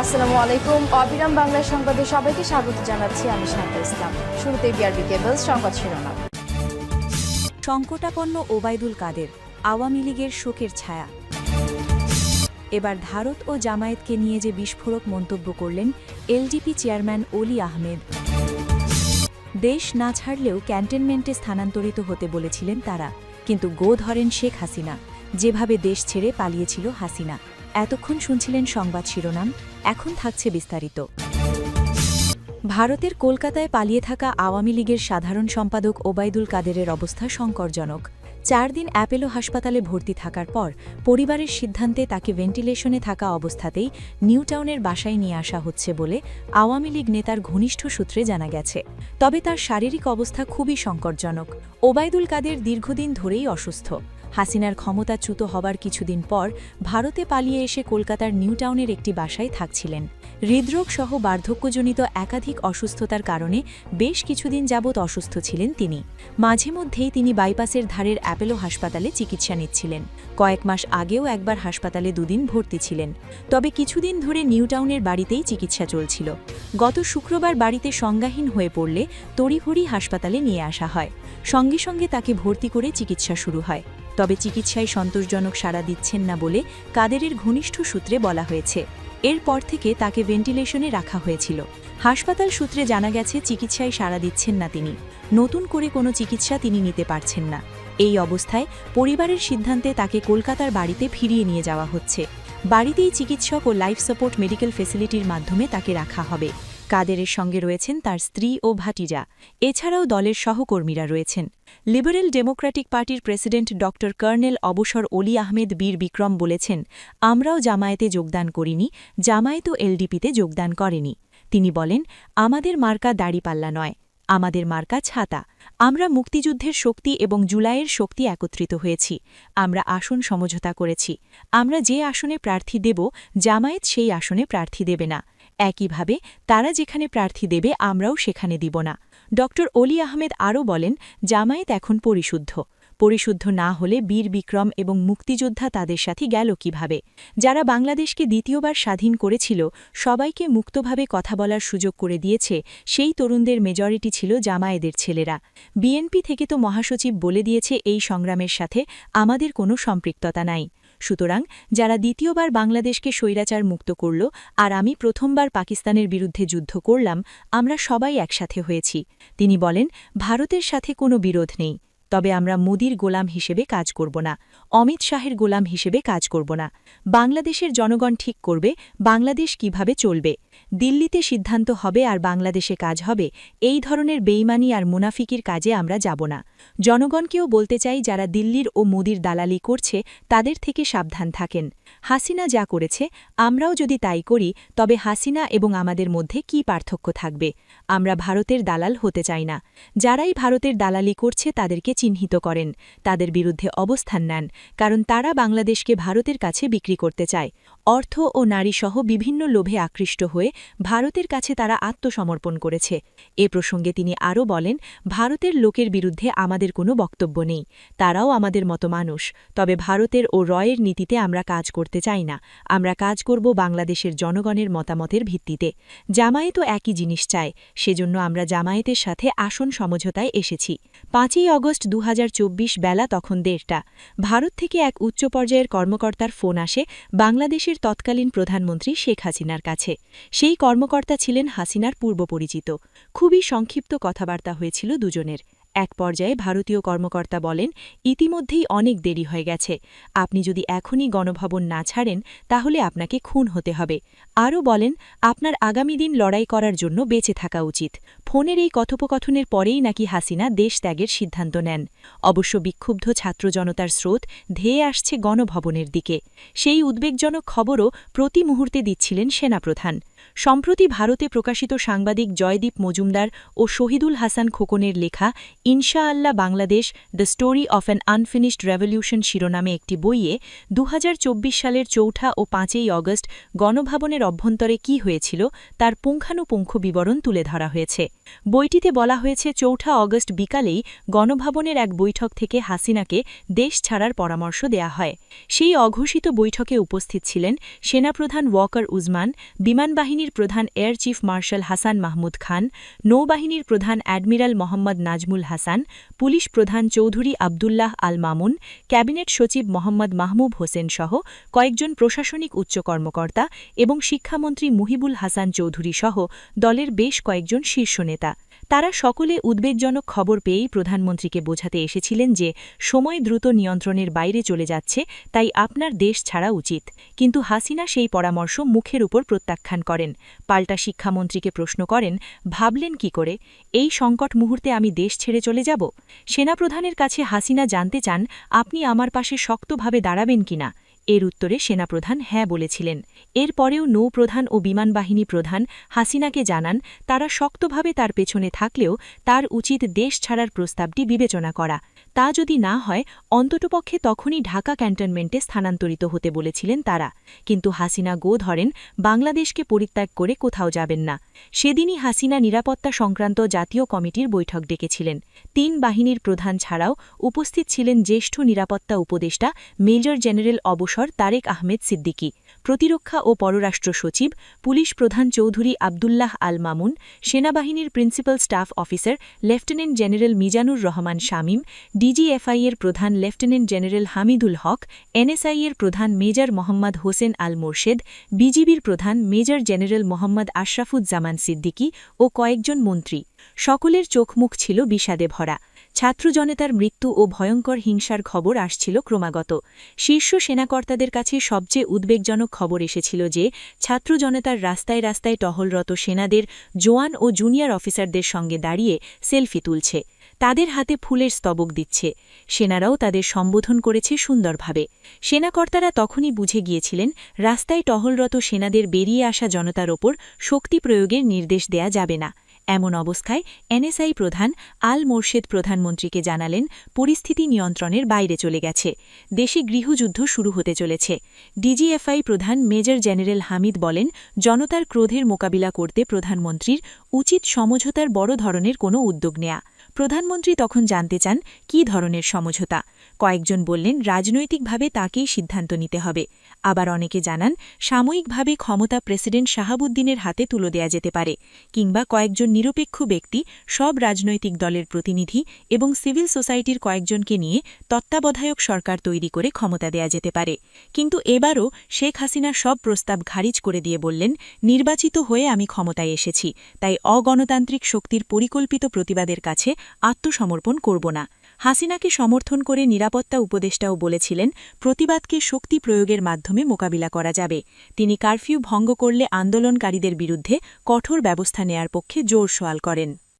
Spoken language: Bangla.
আসসালামু আলাইকুম। অবিরাম বাংলা সংবাদে সবাইকে স্বাগত জানাচ্ছি আমি শান্তা ইসলাম। শুরুতে বিআরবি কেবলস সংবাদ শিরোনাম। সংকটাপন্ন ওবায়দুল কাদের, আওয়ামী লীগের শোকের ছায়া। এবার ভারত ও জামায়াতকে নিয়ে যে বিস্ফোরক মন্তব্য করলেন এলডিপি চেয়ারম্যান অলি আহমেদ। দেশ না ছাড়লেও ক্যান্টনমেন্টে স্থানান্তরিত হতে বলেছিলেন তারা, কিন্তু গো ধরেন শেখ হাসিনা, যেভাবে দেশ ছেড়ে পালিয়েছিল হাসিনা। এতক্ষণ শুনছিলেন সংবাদ শিরোনাম এখন থাকছে বিস্তারিত। ভারতের কলকাতায় পালিয়ে থাকা আওয়ামী লীগের সাধারণ সম্পাদক ওবায়দুল কাদেরের অবস্থা সংকটজনক। চার দিন অ্যাপেলো হাসপাতালে ভর্তি থাকার পর পরিবারের সিদ্ধান্তে তাকে ভেন্টিলেশনে থাকা অবস্থাতেই নিউটাউনের বাসায় নিয়ে আসা হচ্ছে বলে আওয়ামী লীগ নেতার ঘনিষ্ঠ সূত্রে জানা গেছে। তবে তার শারীরিক অবস্থা খুবই সংকটজনক। ওবায়দুল কাদের দীর্ঘদিন ধরেই অসুস্থ। হাসিনার ক্ষমতাচ্যুত হবার কিছুদিন পর ভারতে পালিয়ে এসে কলকাতার নিউটাউনের একটি বাসায় থাকছিলেন। হৃদরোগ সহ বার্ধক্যজনিত একাধিক অসুস্থতার কারণে বেশ কিছুদিন যাবৎ অসুস্থ ছিলেন তিনি। মাঝে মধ্যেই তিনি বাইপাসের ধারের অ্যাপেলো হাসপাতালে চিকিৎসা নিচ্ছিলেন। কয়েক মাস আগেও একবার হাসপাতালে দুদিন ভর্তি ছিলেন। তবে কিছুদিন ধরে নিউটাউনের বাড়িতেই চিকিৎসা চলছিল। গত শুক্রবার বাড়িতে সংজ্ঞাহীন হয়ে পড়লে তড়িঘড়ি হাসপাতালে নিয়ে আসা হয়। সঙ্গে সঙ্গে তাকে ভর্তি করে চিকিৎসা শুরু হয়। তবে চিকিৎসায় সন্তোষজনক সাড়া দিচ্ছেন না বলে কাদেরের ঘনিষ্ঠ সূত্রে বলা হয়েছে। এরপর থেকে তাকে ভেন্টিলেশনে রাখা হয়েছিল। হাসপাতাল সূত্রে জানা গেছে, চিকিৎসায় সাড়া দিচ্ছেন না তিনি। নতুন করে কোনো চিকিৎসা তিনি নিতে পারছেন না। এই অবস্থায় পরিবারের সিদ্ধান্তে তাকে কলকাতার বাড়িতে ফিরিয়ে নিয়ে যাওয়া হচ্ছে। বাড়িতেই চিকিৎসক ও লাইফ সাপোর্ট মেডিকেল ফেসিলিটির মাধ্যমে তাকে রাখা হবে। কাদেরের সঙ্গে রয়েছেন তার স্ত্রী ও ভাটিজা এছাড়াও দলের সহকর্মীরা রয়েছেন। লিবারেল ডেমোক্রেটিক পার্টির প্রেসিডেন্ট ড কর্নেল অবসর অলি আহমেদ বীর বিক্রম বলেছেন, আমরাও জামায়াতে যোগদান করিনি জামায়াতও এলডিপিতে যোগদান করেনি। তিনি বলেন, আমাদের মার্কা দাড়িপাল্লা নয়, আমাদের মার্কা ছাতা। আমরা মুক্তিযুদ্ধের শক্তি এবং জুলাইয়ের শক্তি একত্রিত হয়েছি। আমরা আসন সমঝোতা করেছি। আমরা যে আসনে প্রার্থী দেব, জামায়াত সেই আসনে প্রার্থী দেবে না। একইভাবে তারা যেখানে প্রার্থী দেবে আমরাও সেখানে দিব না। ড অলি আহমেদ আরও বলেন, জামায়াত এখন পরিশুদ্ধ। পরিশুদ্ধ না হলে বীর বিক্রম এবং মুক্তিযোদ্ধা তাদের সাথে গেল কীভাবে? যারা বাংলাদেশকে দ্বিতীয়বার স্বাধীন করেছিল, সবাইকে মুক্তভাবে কথা বলার সুযোগ করে দিয়েছে, সেই তরুণদের মেজরিটি ছিল জামায়েদের ছেলেরা। বিএনপি থেকে তো মহাসচিব বলে দিয়েছে, এই সংগ্রামের সাথে আমাদের কোনো সম্পৃক্ততা নাই। সুতরাং যারা দ্বিতীয়বার বাংলাদেশকে স্বৈরাচার মুক্ত করল আর আমি প্রথমবার পাকিস্তানের বিরুদ্ধে যুদ্ধ করলাম, আমরা সবাই একসাথে হয়েছি। তিনি বলেন, ভারতের সাথে কোনো বিরোধ নেই, তবে আমরা মোদির গোলাম হিসেবে কাজ করব না, অমিত শাহের গোলাম হিসেবে কাজ করব না। বাংলাদেশের জনগণ ঠিক করবে, বাংলাদেশ কীভাবে চলবে? দিল্লিতে সিদ্ধান্ত হবে আর বাংলাদেশে কাজ হবে, এই ধরনের বেইমানি আর মুনাফিকির কাজে আমরা যাব না। জনগণকেও বলতে চাই যারা দিল্লির ও মোদির দালালি করছে, তাদের থেকে সাবধান থাকেন। হাসিনা যা করেছে, আমরাও যদি তাই করি, তবে হাসিনা এবং আমাদের মধ্যে কি পার্থক্য থাকবে? আমরা ভারতের দালাল হতে চাই না। যারাই ভারতের দালালি করছে, তাদেরকে চিহ্নিত করেন। তাদের বিরুদ্ধে অবস্থান নেন, কারণ তারা বাংলাদেশকে ভারতের কাছে বিক্রি করতে চায়। অর্থ ও নারীসহ বিভিন্ন লোভে আকৃষ্ট হয়ে ভারতের কাছে তারা আত্মসমর্পণ করেছে। এ প্রসঙ্গে তিনি আরও বলেন, ভারতের লোকের বিরুদ্ধে আমাদের কোনো বক্তব্য নেই। তারাও আমাদের মতো মানুষ। তবে ভারতের ও রয়ের নীতিতে আমরা কাজ করতে চাই না। আমরা কাজ করব বাংলাদেশের জনগণের মতামতের ভিত্তিতে। জামায়েতও একই জিনিস চায়। সেজন্য আমরা জামায়াতের সাথে আসন সমঝোতায় এসেছি। পাঁচই অগস্ট দু হাজার চব্বিশ বেলা তখন দেড়টা। ভারত থেকে এক উচ্চ পর্যায়ের কর্মকর্তার ফোন আসে, বাংলাদেশের তৎকালীন প্রধানমন্ত্রী শেখ হাসিনার কাছে। সেই কর্মকর্তা ছিলেন হাসিনার পূর্বপরিচিত। খুবই সংক্ষিপ্ত কথাবার্তা হয়েছিল দুজনের। এক পর্যায়ে ভারতীয় কর্মকর্তা বলেন, ইতিমধ্যেই অনেক দেরি হয়ে গেছে। আপনি যদি এখনই গণভবন না ছাড়েন, তাহলে আপনাকে খুন হতে হবে। আরও বলেন, আপনার আগামী দিন লড়াই করার জন্য বেঁচে থাকা উচিত। ফোনের এই কথোপকথনের পরেই নাকি হাসিনা দেশ ত্যাগের সিদ্ধান্ত নেন। অবশ্য বিক্ষুব্ধ ছাত্র জনতার স্রোত ধেয়ে আসছে গণভবনের দিকে। সেই উদ্বেগজনক খবরও প্রতি মুহূর্তে দিচ্ছিলেন সেনাপ্রধান। সম্প্রতি ভারতে প্রকাশিত সাংবাদিক জয়দীপ মজুমদার ও শহীদুল হাসান খোকনের লেখা Inshallah Bangladesh, the story of an unfinished revolution শিরোনামে একটি বইয়ে দু হাজার চব্বিশ সালের চৌঠা ও পাঁচই অগস্ট গণভবনের অভ্যন্তরে কি হয়েছিল তার পুঙ্খানুপুঙ্খ বিবরণ তুলে ধরা হয়েছে। বইটিতে বলা হয়েছে, চৌঠা অগস্ট বিকালেই গণভবনের এক বৈঠক থেকে হাসিনাকে দেশ ছাড়ার পরামর্শ দেয়া হয়। সেই অঘোষিত বৈঠকে উপস্থিত ছিলেন সেনাপ্রধান ওয়াকার উজমান বিমানবাহিনীর প্রধান air chief marshal Hasan Mahmud Khan, নৌবাহিনীর প্রধান অ্যাডমিরাল মোহাম্মদ নাজমুল হাসান, পুলিশ প্রধান চৌধুরী আবদুল্লাহ আল মামুন, ক্যাবিনেট সচিব মোহাম্মদ মাহমুব হোসেন সহ কয়েকজন প্রশাসনিক উচ্চ কর্মকর্তা এবং শিক্ষামন্ত্রী মুহিবুল হাসান চৌধুরী সহ দলের বেশ কয়েকজন শীর্ষ নেতা। তারা সকলে উদ্বেগজনক খবর পেয়েই প্রধানমন্ত্রীকে বোঝাতে এসেছিলেন যে সময় দ্রুত নিয়ন্ত্রণের বাইরে চলে যাচ্ছে, তাই আপনার দেশ ছাড়া উচিত। কিন্তু হাসিনা সেই পরামর্শ মুখের উপর প্রত্যাখ্যান করেন। পাল্টা শিক্ষামন্ত্রীকে প্রশ্ন করেন, ভাবলেন কি করে? এই সংকট মুহূর্তে আমি দেশ ছেড়ে চলে যাব? সেনাপ্রধানের কাছে হাসিনা জানতে চান, আপনি আমার পাশে শক্তভাবে দাঁড়াবেন কিনা? এর উত্তরে সেনাপ্রধান হ্যাঁ বলেছিলেন। এরপরেও নৌপ্রধান ও বিমানবাহিনী প্রধান হাসিনাকে জানান, তারা শক্তভাবে তার পেছনে থাকলেও তার উচিত দেশ ছাড়ার প্রস্তাবটি বিবেচনা করা। তা যদি না হয়, অন্ততপক্ষে তখনই ঢাকা ক্যান্টনমেন্টে স্থানান্তরিত হতে বলেছিলেন তারা। কিন্তু হাসিনা গো ধরেন, বাংলাদেশকে পরিত্যাগ করে কোথাও যাবেন না। সেদিনই হাসিনা নিরাপত্তা সংক্রান্ত জাতীয় কমিটির বৈঠক ডেকেছিলেন। তিন বাহিনীর প্রধান ছাড়াও উপস্থিত ছিলেন জ্যেষ্ঠ নিরাপত্তা উপদেষ্টা, মেজর জেনারেল অবসর তারেক আহমেদ সিদ্দিকী, প্রতিরক্ষা ও পররাষ্ট্র সচিব, পুলিশ প্রধান চৌধুরী আবদুল্লাহ আল মামুন, সেনাবাহিনীর principal staff officer lieutenant general Mizanur Rahman Shamim, DGFI এর প্রধান lieutenant general Hamidul Haque, NSI এর প্রধান মেজর মোহাম্মদ হোসেন আল মোর্শেদ, বিজিবির প্রধান মেজর জেনারেল মোহাম্মদ আশরাফুজ্জামান সিদ্দিকী ও কয়েকজন মন্ত্রী। সকলের চোখমুখ ছিল বিষাদে ভরা। ছাত্র জনতার মৃত্যু ও ভয়ঙ্কর হিংসার খবর আসছিল ক্রমাগত। শীর্ষ সেনাকর্তাদের কাছে সবচেয়ে উদ্বেগজনক খবর এসেছিল যে ছাত্র জনতার রাস্তায় রাস্তায় টহলরত সেনাদের, জোয়ান ও জুনিয়র অফিসারদের সঙ্গে দাঁড়িয়ে সেলফি তুলছে। তাদের হাতে ফুলের স্তবক দিচ্ছে। সেনারাও তাদের সম্বোধন করেছে সুন্দরভাবে। সেনাকর্তারা তখনই বুঝে গিয়েছিলেন, রাস্তায় টহলরত সেনাদের বেরিয়ে আসা জনতার ওপর শক্তি প্রয়োগের নির্দেশ দেয়া যাবে না। এমন অবস্থায় এনএসআই প্রধান আল মোর্শেদ প্রধানমন্ত্রীকে জানালেন, পরিস্থিতি নিয়ন্ত্রণের বাইরে চলে গেছে। দেশে গৃহযুদ্ধ শুরু হতে চলেছে। ডিজিএফআই প্রধান মেজর জেনারেল হামিদ বলেন, জনতার ক্রোধের মোকাবিলা করতে প্রধানমন্ত্রীর উচিত সমঝোতার বড় ধরনের কোনো উদ্যোগ নেয়া। প্রধানমন্ত্রী তখন জানতে চান, কী ধরনের সমঝোতা? কয়েকজন বললেন, রাজনৈতিকভাবে তাকেই সিদ্ধান্ত নিতে হবে। আবার অনেকে জানান, সাময়িকভাবে ক্ষমতা প্রেসিডেন্ট শাহাবুদ্দিনের হাতে তুলে দেয়া যেতে পারে কিংবা কয়েকজন নিরপেক্ষ ব্যক্তি, সব রাজনৈতিক দলের প্রতিনিধি এবং সিভিল সোসাইটির কয়েকজনকে নিয়ে তত্ত্বাবধায়ক সরকার তৈরি করে ক্ষমতা দেয়া যেতে পারে। কিন্তু এবারও শেখ হাসিনা সব প্রস্তাব খারিজ করে দিয়ে বললেন, নির্বাচিত হয়ে আমি ক্ষমতায় এসেছি, তাই অগণতান্ত্রিক শক্তির পরিকল্পিত প্রতিবাদের কাছে আত্মসমর্পণ করব না। হাসিনাকে সমর্থন করে নিরাপত্তা উপদেষ্টাও বলেছিলেন, প্রতিবাদকে শক্তি প্রয়োগের মাধ্যমে মোকাবিলা করা যাবে। তিনি কারফিউ ভঙ্গ করলে আন্দোলনকারীদের বিরুদ্ধে কঠোর ব্যবস্থা নেয়ার পক্ষে জোর সোয়াল করেন।